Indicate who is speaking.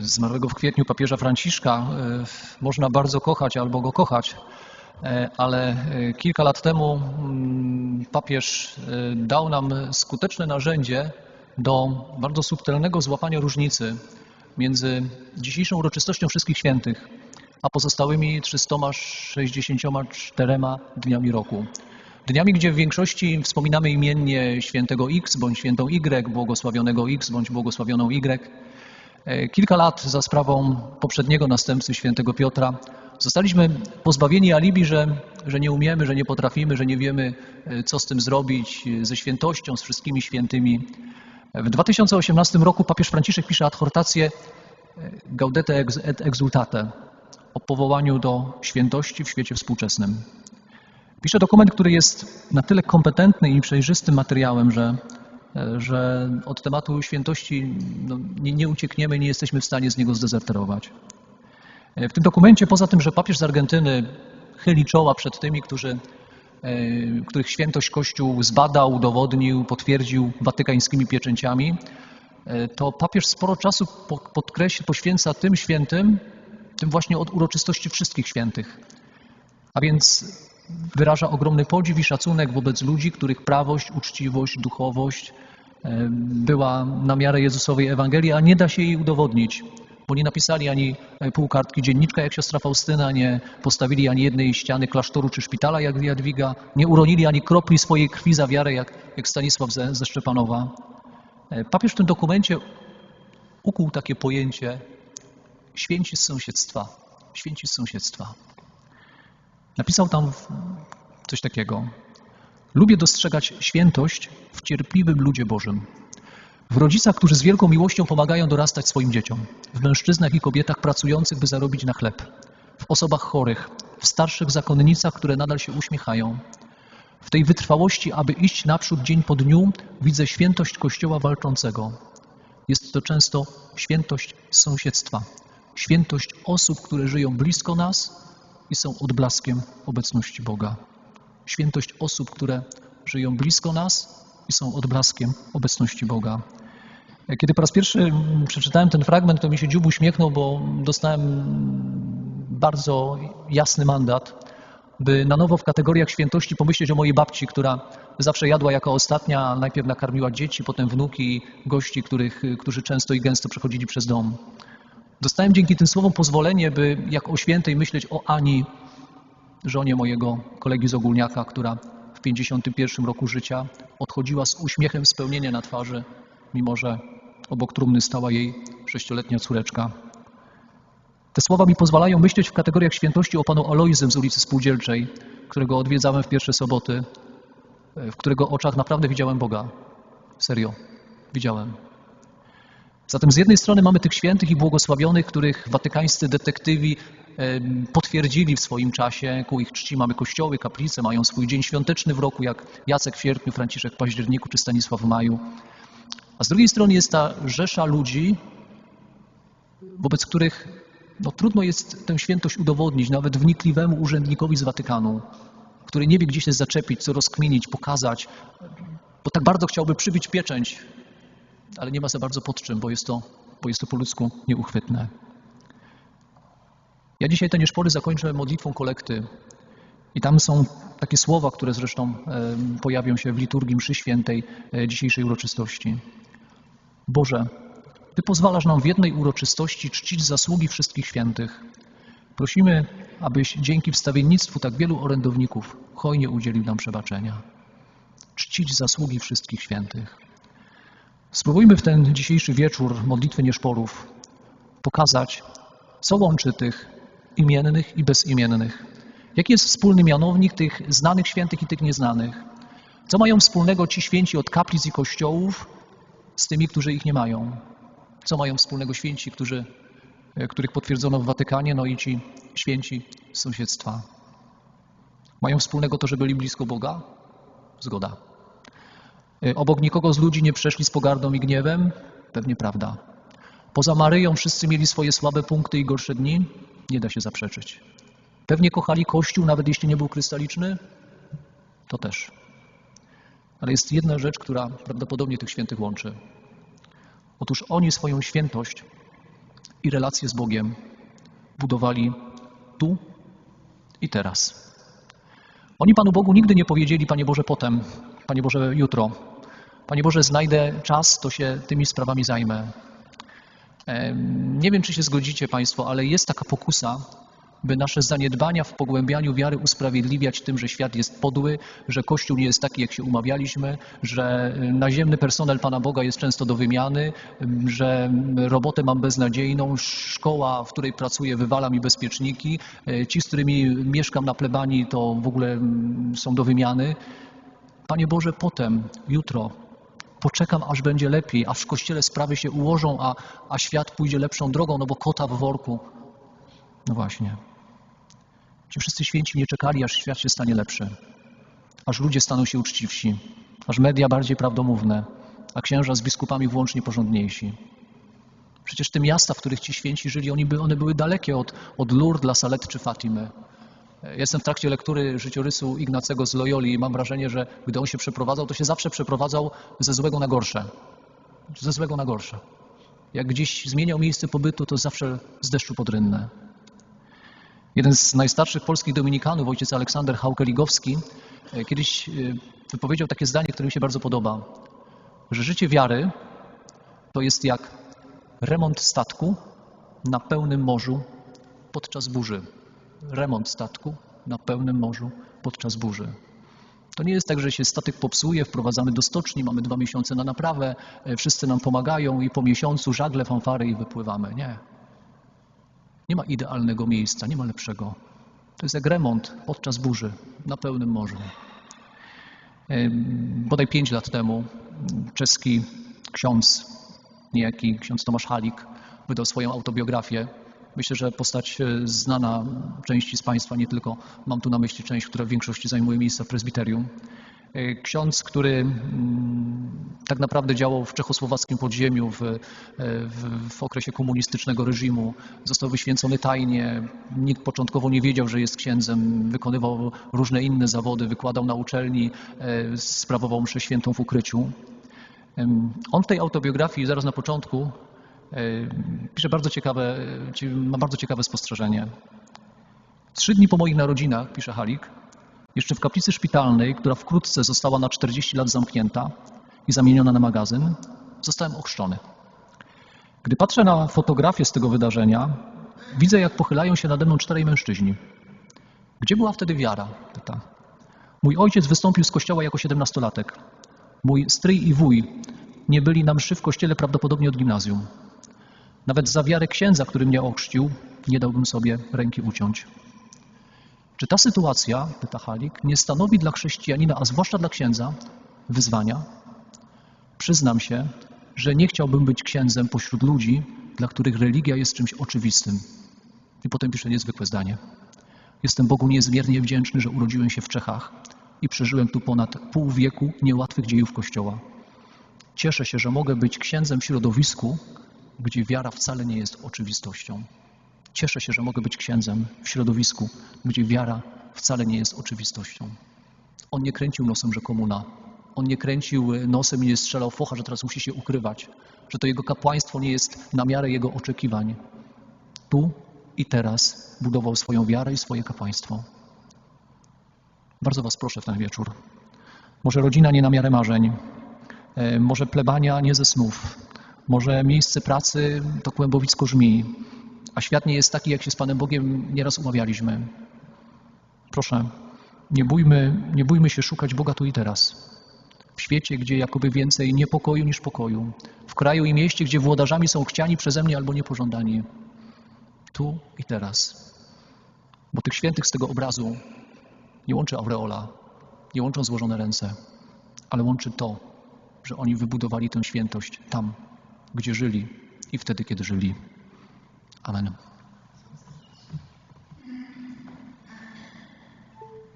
Speaker 1: zmarłego w kwietniu papieża Franciszka e, można bardzo kochać albo go kochać, e, ale e, kilka lat temu mm, papież dał nam skuteczne narzędzie do bardzo subtelnego złapania różnicy między dzisiejszą uroczystością Wszystkich Świętych, a pozostałymi 364 dniami roku. Dniami, gdzie w większości wspominamy imiennie świętego X bądź świętą Y, błogosławionego X bądź błogosławioną Y. E, kilka lat za sprawą poprzedniego następcy świętego Piotra zostaliśmy pozbawieni alibi, że, że nie umiemy, że nie potrafimy, że nie wiemy, e, co z tym zrobić, e, ze świętością, z wszystkimi świętymi. W 2018 roku papież Franciszek pisze adhortację Gaudete et exultate o powołaniu do świętości w świecie współczesnym. Pisze dokument, który jest na tyle kompetentny i przejrzystym materiałem, że, że od tematu świętości no, nie, nie uciekniemy, nie jesteśmy w stanie z niego zdezerterować. W tym dokumencie, poza tym, że papież z Argentyny chyli czoła przed tymi, którzy, e, których świętość Kościół zbadał, udowodnił, potwierdził watykańskimi pieczęciami, e, to papież sporo czasu podkreśli, poświęca tym świętym, tym właśnie od uroczystości wszystkich świętych. A więc wyraża ogromny podziw i szacunek wobec ludzi, których prawość, uczciwość, duchowość e, była na miarę Jezusowej Ewangelii, a nie da się jej udowodnić, bo nie napisali ani pół kartki dzienniczka jak siostra Faustyna, nie postawili ani jednej ściany klasztoru czy szpitala jak Jadwiga, nie uronili ani kropli swojej krwi za wiarę jak, jak Stanisław ze, ze Szczepanowa. E, papież w tym dokumencie ukuł takie pojęcie święci z sąsiedztwa. Święci z sąsiedztwa. Napisał tam coś takiego. Lubię dostrzegać świętość w cierpliwym ludzie Bożym. W rodzicach, którzy z wielką miłością pomagają dorastać swoim dzieciom. W mężczyznach i kobietach pracujących, by zarobić na chleb. W osobach chorych. W starszych zakonnicach, które nadal się uśmiechają. W tej wytrwałości, aby iść naprzód dzień po dniu, widzę świętość Kościoła walczącego. Jest to często świętość sąsiedztwa, świętość osób, które żyją blisko nas i są odblaskiem obecności Boga. Świętość osób, które żyją blisko nas i są odblaskiem obecności Boga. Kiedy po raz pierwszy przeczytałem ten fragment, to mi się dziób uśmiechnął, bo dostałem bardzo jasny mandat, by na nowo w kategoriach świętości pomyśleć o mojej babci, która zawsze jadła jako ostatnia, najpierw nakarmiła dzieci, potem wnuki, gości, których, którzy często i gęsto przechodzili przez dom. Dostałem dzięki tym słowom pozwolenie, by jak o świętej myśleć o Ani, żonie mojego kolegi z Ogólniaka, która w 51 roku życia odchodziła z uśmiechem spełnienia na twarzy, mimo że obok trumny stała jej sześcioletnia córeczka. Te słowa mi pozwalają myśleć w kategoriach świętości o panu Alojzym z ulicy Spółdzielczej, którego odwiedzałem w pierwsze soboty, w którego oczach naprawdę widziałem Boga. Serio, widziałem. Zatem z jednej strony mamy tych świętych i błogosławionych, których watykańscy detektywi potwierdzili w swoim czasie. Ku ich czci mamy kościoły, kaplice, mają swój dzień świąteczny w roku, jak Jacek w sierpniu, Franciszek w październiku czy Stanisław w maju. A z drugiej strony jest ta rzesza ludzi, wobec których no, trudno jest tę świętość udowodnić nawet wnikliwemu urzędnikowi z Watykanu, który nie wie, gdzie się zaczepić, co rozkminić, pokazać, bo tak bardzo chciałby przybić pieczęć ale nie ma za bardzo pod czym, bo jest to, bo jest to po ludzku nieuchwytne. Ja dzisiaj te nieszpory zakończę modlitwą kolekty. I tam są takie słowa, które zresztą pojawią się w liturgii mszy świętej e, dzisiejszej uroczystości. Boże, Ty pozwalasz nam w jednej uroczystości czcić zasługi wszystkich świętych. Prosimy, abyś dzięki wstawiennictwu tak wielu orędowników hojnie udzielił nam przebaczenia. Czcić zasługi wszystkich świętych. Spróbujmy w ten dzisiejszy wieczór modlitwy nieszporów pokazać, co łączy tych imiennych i bezimiennych. Jaki jest wspólny mianownik tych znanych świętych i tych nieznanych? Co mają wspólnego ci święci od kaplic i kościołów z tymi, którzy ich nie mają? Co mają wspólnego święci, którzy, e, których potwierdzono w Watykanie, no i ci święci z sąsiedztwa? Mają wspólnego to, że byli blisko Boga? Zgoda. Y, obok nikogo z ludzi nie przeszli z pogardą i gniewem? Pewnie prawda. Poza Maryją wszyscy mieli swoje słabe punkty i gorsze dni? Nie da się zaprzeczyć. Pewnie kochali Kościół, nawet jeśli nie był krystaliczny? To też. Ale jest jedna rzecz, która prawdopodobnie tych świętych łączy. Otóż oni swoją świętość i relacje z Bogiem budowali tu i teraz. Oni Panu Bogu nigdy nie powiedzieli, Panie Boże, potem, Panie Boże, jutro. Panie Boże, znajdę czas, to się tymi sprawami zajmę. Nie wiem, czy się zgodzicie Państwo, ale jest taka pokusa, by nasze zaniedbania w pogłębianiu wiary usprawiedliwiać tym, że świat jest podły, że Kościół nie jest taki, jak się umawialiśmy, że naziemny personel Pana Boga jest często do wymiany, ym, że robotę mam beznadziejną, szkoła, w której pracuję, wywala mi bezpieczniki, y, ci, z którymi mieszkam na plebanii, to w ogóle mm, są do wymiany. Panie Boże, potem, jutro, poczekam, aż będzie lepiej, aż w kościele sprawy się ułożą, a, a świat pójdzie lepszą drogą, no bo kota w worku. No właśnie. Ci wszyscy święci nie czekali, aż świat się stanie lepszy, aż ludzie staną się uczciwsi, aż media bardziej prawdomówne, a księża z biskupami włącznie porządniejsi. Przecież te miasta, w których ci święci żyli, oni by, one były dalekie od, od Lourdes, La Salette czy Fatimy. Jestem w trakcie lektury życiorysu Ignacego z Loyoli i mam wrażenie, że gdy on się przeprowadzał, to się zawsze przeprowadzał ze złego na gorsze. Ze złego na gorsze. Jak gdzieś zmieniał miejsce pobytu, to zawsze z deszczu pod rynnę. Jeden z najstarszych polskich dominikanów, ojciec Aleksander Haukeligowski, e, kiedyś e, wypowiedział takie zdanie, które mi się bardzo podoba, że życie wiary to jest jak remont statku na pełnym morzu podczas burzy. Remont statku na pełnym morzu podczas burzy. To nie jest tak, że się statek popsuje, wprowadzamy do stoczni, mamy dwa miesiące na naprawę, e, wszyscy nam pomagają i po miesiącu żagle, fanfary i wypływamy. Nie. Nie ma idealnego miejsca, nie ma lepszego. To jest jak remont podczas burzy na pełnym morzu. Em, Bodaj pięć lat temu czeski ksiądz, niejaki ksiądz Tomasz Halik, wydał swoją autobiografię. Myślę, że postać e, znana części z Państwa, nie tylko mam tu na myśli część, która w większości zajmuje miejsca w prezbiterium. E, Ksiądz, który mm, tak naprawdę działał w czechosłowackim podziemiu w, e, w, w okresie komunistycznego reżimu, został wyświęcony tajnie. Nikt początkowo nie wiedział, że jest księdzem. Wykonywał różne inne zawody, wykładał na uczelni, sprawował mszę świętą w ukryciu. On w tej autobiografii zaraz na początku pisze bardzo ciekawe, ci- ma bardzo ciekawe spostrzeżenie. Trzy dni po moich narodzinach, pisze Halik, jeszcze w kaplicy szpitalnej, która wkrótce została na 40 lat zamknięta i zamieniona na magazyn, zostałem ochrzczony. Gdy patrzę na fotografię z tego wydarzenia, widzę, jak pochylają się nade mną czterej mężczyźni. Gdzie była wtedy wiara? Pyta. Mój ojciec wystąpił z kościoła jako siedemnastolatek. Mój stryj i wuj nie byli na mszy w kościele prawdopodobnie od gimnazjum. Nawet za wiarę księdza, który mnie ochrzcił, nie dałbym sobie ręki uciąć. Czy ta sytuacja, pyta Halik, nie stanowi dla chrześcijanina, a zwłaszcza dla księdza, wyzwania? Przyznam się, że nie chciałbym być księdzem pośród ludzi, dla których religia jest czymś oczywistym. I potem pisze niezwykłe zdanie. Jestem Bogu niezmiernie wdzięczny, że urodziłem się w Czechach i przeżyłem tu ponad pół wieku niełatwych dziejów Kościoła. Cieszę się, że mogę być księdzem w środowisku, gdzie wiara wcale nie jest oczywistością. Cieszę się, że mogę być księdzem w środowisku, gdzie wiara wcale nie jest oczywistością. On nie kręcił nosem, że komuna. On nie kręcił nosem i nie strzelał focha, że teraz musi się ukrywać, że to jego kapłaństwo nie jest na miarę jego oczekiwań. Tu i teraz budował swoją wiarę i swoje kapłaństwo. Bardzo Was proszę w ten wieczór. Może rodzina nie na miarę marzeń, e, może plebania nie ze snów, może miejsce pracy to kłębowisko żmi, a świat nie jest taki, jak się z Panem Bogiem nieraz umawialiśmy. Proszę, nie bójmy, nie bójmy się szukać Boga tu i teraz. W świecie, gdzie jakoby więcej niepokoju niż pokoju. W kraju i mieście, gdzie włodarzami są chciani przeze mnie albo niepożądani. Tu i teraz. Bo tych świętych z tego obrazu nie łączy aureola, nie łączą złożone ręce, ale łączy to, że oni wybudowali tę świętość tam, gdzie żyli i wtedy, kiedy żyli. Amen.